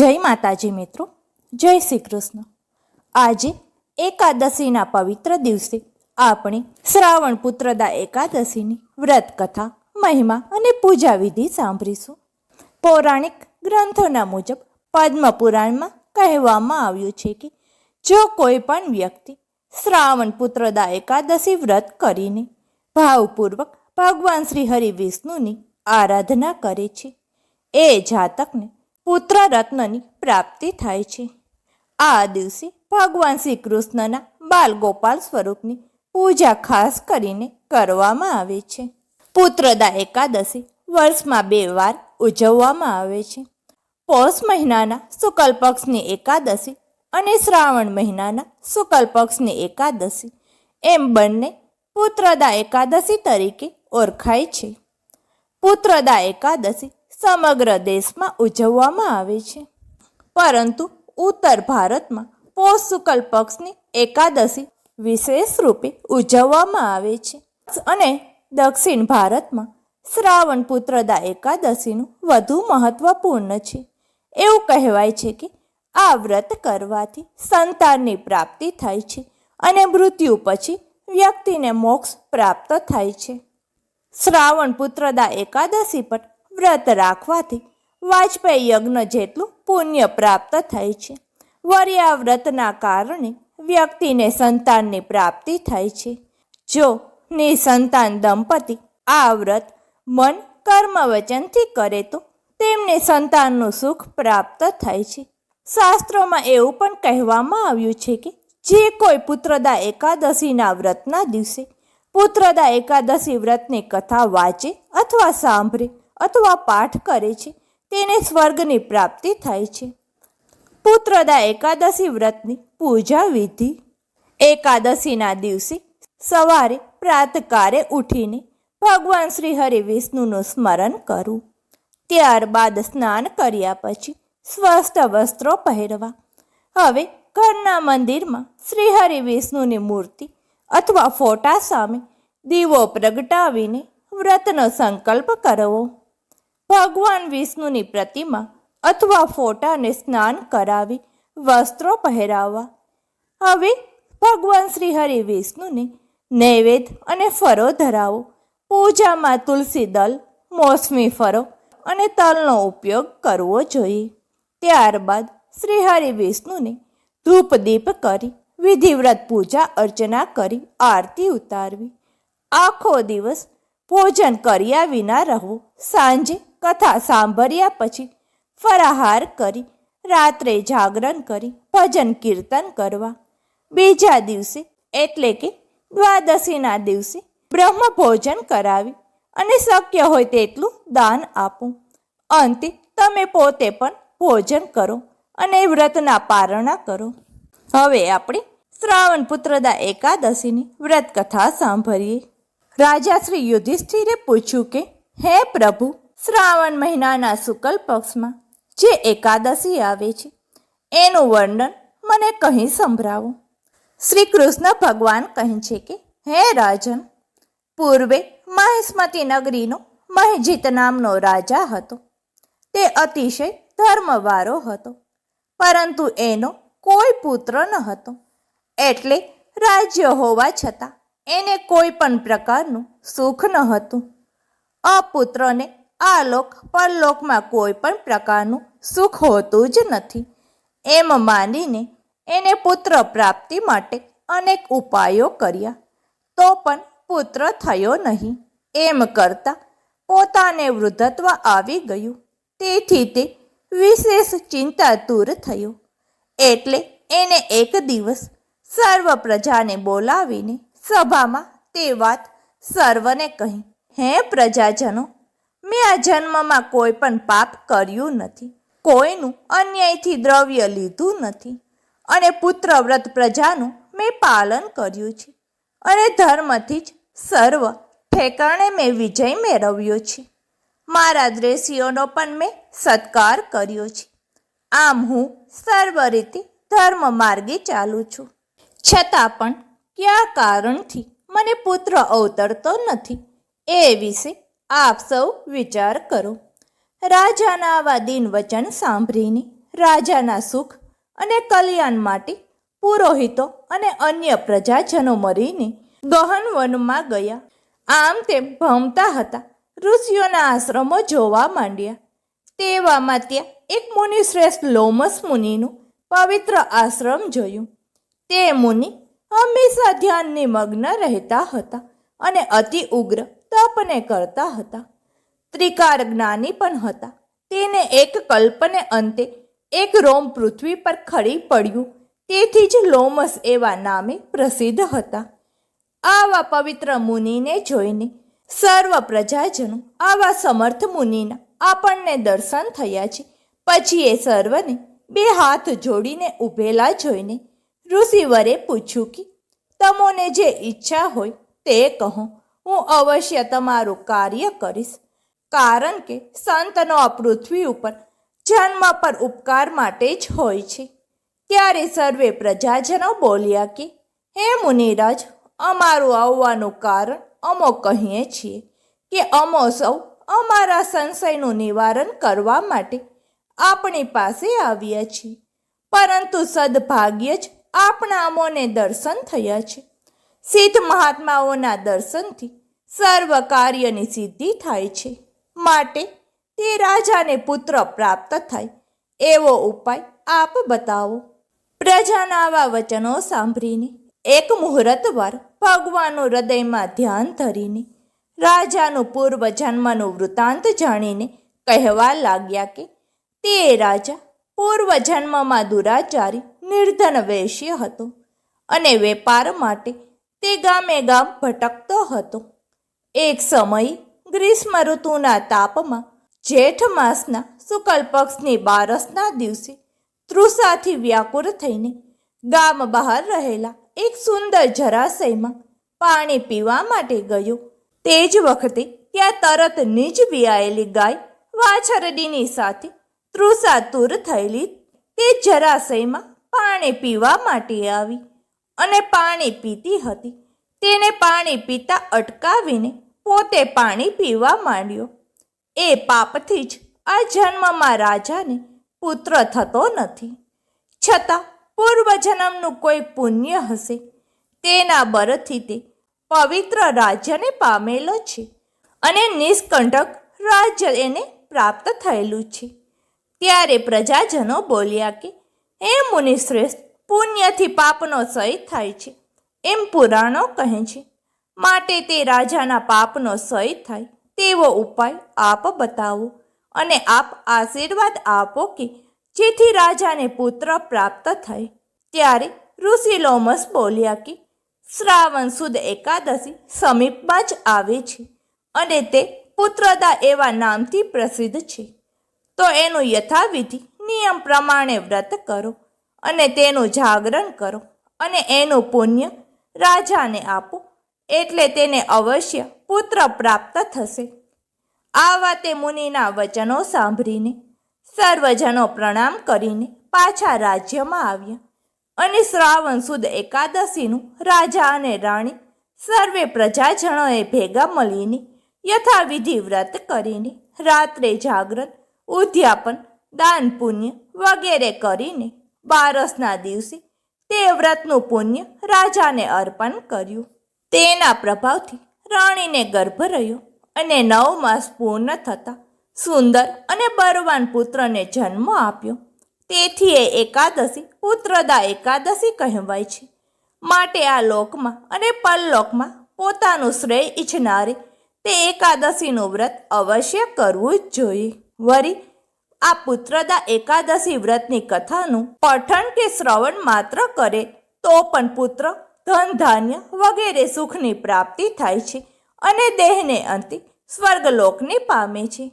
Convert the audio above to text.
જય માતાજી મિત્રો, જય શ્રી કૃષ્ણ. આજે એકાદશીના પવિત્ર દિવસે આપણે શ્રાવણ પુત્રદા એકાદશીની વ્રત કથા મહિમા અને પૂજા વિધિ સાંભળીશું. પૌરાણિક ગ્રંથોના મુજબ પદ્મ પુરાણમાં કહેવામાં આવ્યું છે કે, જો કોઈ પણ વ્યક્તિ શ્રાવણ પુત્રદા એકાદશી વ્રત કરીને ભાવપૂર્વક ભગવાન શ્રી હરિ વિષ્ણુની આરાધના કરે છે, એ જાતકને પુત્ર રત્નની પ્રાપ્તિ થાય છે. આ દિવસે ભગવાન શ્રી કૃષ્ણના બાલ ગોપાલ સ્વરૂપની પૂજા ખાસ કરીને કરવામાં આવે છે. પુત્રદા એકાદશી વર્ષમાં બે વાર ઉજવવામાં આવે છે. પોષ મહિનાના શુક્લ પક્ષની એકાદશી અને શ્રાવણ મહિનાના શુક્લ પક્ષની એકાદશી એમ બંને પુત્રદા એકાદશી તરીકે ઓળખાય છે. પુત્રદા એકાદશી સમગ્ર દેશમાં ઉજવવામાં આવે છે. પરંતુ ઉત્તર ભારતમાં પોષ શુકલ પક્ષની એકાદશી વિશેષ રૂપે ઉજવવામાં આવે છે. અને દક્ષિણ ભારતમાં શ્રાવણ પુત્રદા એકાદશીનું વધુ મહત્વપૂર્ણ છે. એવું કહેવાય છે કે આ વ્રત કરવાથી સંતાનની પ્રાપ્તિ થાય છે અને મૃત્યુ પછી વ્યક્તિને મોક્ષ પ્રાપ્ત થાય છે. શ્રાવણ પુત્રદા એકાદશી પર વ્રત રાખવાથી વાજપેયી યજ્ઞ જેટલું પુણ્ય પ્રાપ્ત થાય છે. વરિયા વ્રતના કારણે વ્યક્તિને સંતાનની પ્રાપ્તિ થાય છે. જો નિસંતાન દંપતી આ વ્રત મન કર્મ વચનથી કરે તો તેમને સંતાનનું સુખ પ્રાપ્ત થાય છે. શાસ્ત્રોમાં એવું પણ કહેવામાં આવ્યું છે કે જે કોઈ પુત્રદા એકાદશીના વ્રતના દિવસે પુત્રદા એકાદશી વ્રતની કથા વાંચે અથવા સાંભળે અથવા પાઠ કરે છે, તેને સ્વર્ગની પ્રાપ્તિ થાય છે. પુત્રદા એકાદશી વ્રતની પૂજા વિધિ. એકાદશીના દિવસે સવારે પ્રાતકારે ઉઠીને ભગવાન શ્રી હરિ વિષ્ણુનું સ્મરણ કરવું ત્યારબાદ સ્નાન કર્યા પછી સ્વસ્થ વસ્ત્રો પહેરવા. હવે ઘરના મંદિરમાં શ્રી હરિ વિષ્ણુની મૂર્તિ અથવા ફોટા સામે દીવો પ્રગટાવીને વ્રતનો સંકલ્પ કરવો. ભગવાન વિષ્ણુની પ્રતિમા અથવા ફોટાને સ્નાન કરાવી, વસ્ત્રો પહેરાવવા. હવે ભગવાન શ્રી હરિ વિષ્ણુને નૈવેદ્ય અને ફરો ધરાવો. પૂજામાં તુલસી દલ, મોસમી ફરો અને તલનો ઉપયોગ કરવો જોઈએ. ત્યારબાદ શ્રી હરિ વિષ્ણુને ધૂપ દીપ કરી, વિધિવ્રત પૂજા અર્ચના કરી, આરતી ઉતારવી. આખો દિવસ ભોજન કર્યા વિના રહેવું સાંજે કથા સાંભળ્યા પછી ફરાહાર કરી, રાત્રે જાગરણ કરી, ભજન કીર્તન કરવા. બીજા દિવસે, એટલે કે દ્વાદશીના દિવસે બ્રહ્મ ભોજન કરાવી અને શક્ય હોય તેટલું દાન આપો. અંતે, તમે પોતે પણ ભોજન કરો અને વ્રતના પારણા કરો. હવે આપણે શ્રાવણ પુત્રદા એકાદશીની વ્રત કથા સાંભળીએ. રાજા શ્રી યુધિષ્ઠિરે પૂછ્યું કે, હે પ્રભુ શ્રાવણ મહિનાના શુક્લ પક્ષમાં જે એકાદશી આવે છે, એનું વર્ણન મને કહી સંભળાવો. શ્રી કૃષ્ણ ભગવાન કહે છે કે, હે રાજન, પૂર્વે મહેસ્મતી નગરીનો મહેજીત નામનો રાજા હતો. તે અતિશય ધર્મવાળો હતો, પરંતુ એનો કોઈ પુત્ર ન હતો. એટલે રાજ્ય હોવા છતાં એને કોઈ પણ પ્રકારનું સુખ ન હતું. અપુત્રને આ લોક પરલોકમાં કોઈ પણ પ્રકારનું સુખ હોતું જ નથી. એમ માનીને એને પુત્ર પ્રાપ્તિ માટે અનેક ઉપાયો કર્યા. તો પણ પુત્ર થયો નહીં. એમ કરતાં પોતાને વૃદ્ધત્વ આવી ગયું. તેથી તે વિશેષ ચિંતાતુર થયો. એટલે એને એક દિવસ સર્વ પ્રજાને બોલાવીને સભામાં તે વાત સર્વને કહી, હે પ્રજાજનો મેં આ જન્મમાં કોઈ પણ પાપ કર્યું નથી. કોઈનું અન્યાયથી દ્રવ્ય લીધું નથી. અને પુત્ર વ્રત પ્રજાનું મેં પાલન કર્યું છે. અને ધર્મથી જ સર્વ ઠેકાણે મેં વિજય મેળવ્યો છે. મારા દ્રેસીઓનો પણ મેં સત્કાર કર્યો છે. આમ હું સર્વ રીતે ધર્મ માર્ગે ચાલું છું. છતાં પણ કયા કારણથી મને પુત્ર અવતરતો નથી, એ વિશે આપ સૌ વિચાર કરો. રાજાના આવા દિન વચન સાંભળીને રાજાના સુખ અને કલ્યાણ માટે પુરોહિતો અને અન્ય પ્રજાજનો મરીને ગહન વનમાં ગયા. આમ તેમ ભમતા હતા, ઋષિઓના આશ્રમો જોવા માંડ્યા. તેવામાં ત્યાં એક મુનિ શ્રેષ્ઠ લોમસ મુનિનું પવિત્ર આશ્રમ જોયું. તે મુનિ હંમેશા ધ્યાનની મગ્ન રહેતા હતા અને અતિ ઉગ્ર તપને કરતા હતા. ત્રિકાર જ્ઞાની પણ હતા. તેને એક કલ્પને અંતે એક રોમ પૃથ્વી પર ખડી પડ્યું. તેથી જ લોમસ એવા નામે પ્રસિદ્ધ હતા. આવા પવિત્ર મુનિને જોઈને સર્વ પ્રજાજનો, આવા સમર્થ મુનિના આપણને દર્શન થયા છે. પછી એ સર્વને બે હાથ જોડીને ઊભેલા જોઈને ઋષિવરે પૂછ્યું કે, તમોને જે ઈચ્છા હોય તે કહો. હું અવશ્ય તમારું કાર્ય કરીશ, કારણ કે સંતનો આ પૃથ્વી ઉપર જન્મ પર ઉપકાર માટે જ હોય છે. ત્યારે સર્વે પ્રજાજનો બોલ્યા કે, હે મુનિરાજ, અમારું આવવાનું કારણ અમો કહીએ છીએ કે અમો સૌ અમારા સંશયનું નિવારણ કરવા માટે આપણી પાસે આવ્યા છીએ. પરંતુ સદભાગ્ય જ આપણા અમોને દર્શન થયા છે. સિદ્ધ મહાત્માઓના દર્શનથી સર્વ કાર્યની સિદ્ધિ થાય છે. માટે તે રાજાને પુત્ર પ્રાપ્ત થાય. એવો ઉપાય આપ બતાવો. પ્રજાના આવા વચનો સાંભળીને, એક મુહૂર્તવાર ભગવાનનું હૃદયમાં ધ્યાન ધરીને, રાજાનું પૂર્વ જન્મનું વૃત્તાંત જાણીને કહેવા લાગ્યા કે, તે રાજા પૂર્વ જન્મમાં દુરાચારી, નિર્ધન વૈશ્ય હતો અને વેપાર માટે તે ગામે ગામ ભટકતો હતો. એક સમયે ગ્રીષ્મ ઋતુના તાપમાં જેઠ માસના શુકલ પક્ષની બારસના દિવસે તૃષાથી વ્યાકુળ થઈને ગામ બહાર રહેલા એક સુંદર જરાશયમાં પાણી પીવા માટે ગયો. તે જ વખતે ત્યાં તરત નીજ વિયાયેલી ગાય વાછરડીની સાથે તૃષાતુર થયેલી તે જરાશયમાં પાણી પીવા માટે આવી અને પાણી પીતી હતી. તેને પાણી પીતા અટકાવીને પોતે પાણી પીવા માંડ્યો. એ પાપથી જ આ જન્મમાં રાજાને પુત્ર થતો નથી. છતાં પૂર્વજન્મનું કોઈ પુણ્ય હશે. તેના બરથી તે પવિત્ર રાજ્યને પામેલો છે અને નિષ્કંટક રાજ્ય એને પ્રાપ્ત થયેલું છે. ત્યારે પ્રજાજનો બોલ્યા કે, હે મુનિશ્રેષ્ઠ, પુણ્યથી પાપનો સય થાય છે. એમ પુરાણો કહે છે, માટે તે રાજાના પાપનો ક્ષય થાય, તેવો ઉપાય આપ બતાવો અને આપ આશીર્વાદ આપો કે જેથી રાજાને પુત્ર પ્રાપ્ત થાય. ત્યારે ઋષિ લોમસ બોલ્યા કે, શ્રાવણ સુદ એકાદશી સમીપમાં જ આવે છે અને તે પુત્રદા એવા નામથી પ્રસિદ્ધ છે. તો એનું યથાવિધિ નિયમ પ્રમાણે વ્રત કરો અને તેનું જાગરણ કરો અને એનું પુણ્ય રાજાને આપો, એટલે તેને અવશ્ય પુત્ર પ્રાપ્ત થશે. આ વાતે મુનિના વચનો સાંભળીને સર્વજનો પ્રણામ કરીને પાછા રાજ્યમાં આવ્યા અને શ્રાવણ સુદ એકાદશીનું રાજા અને રાણી સર્વે પ્રજાજનોએ ભેગા મળીને યથાવિધિ વ્રત કરીને રાત્રે જાગરણ, ઉદ્યાપન, દાન પુણ્ય વગેરે કરીને બારસના દિવસે તે વ્રતનું પુણ્ય રાજાને અર્પણ કર્યું. તેના પ્રભાવથી રાણીને ગર્ભ રહ્યો અને નવ માસ પૂર્ણ થતાં સુંદર અને બળવાન પુત્રને જન્મ આપ્યો. તેથી એ એકાદશી પુત્રદા એકાદશી કહેવાય છે. માટે આ લોકમાં અને પરલોકમાં પોતાનું શ્રેય ઈચ્છનારે તે એકાદશીનું વ્રત અવશ્ય કરવું જ જોઈએ. વળી આ પુત્રદા એકાદશી વ્રતની કથાનું પઠન કે શ્રવણ માત્ર કરે, તો પણ પુત્ર ધન, ધાન્ય વગેરે સુખની પ્રાપ્તિ થાય છે અને દેહને અંતે સ્વર્ગલોકને પામે છે.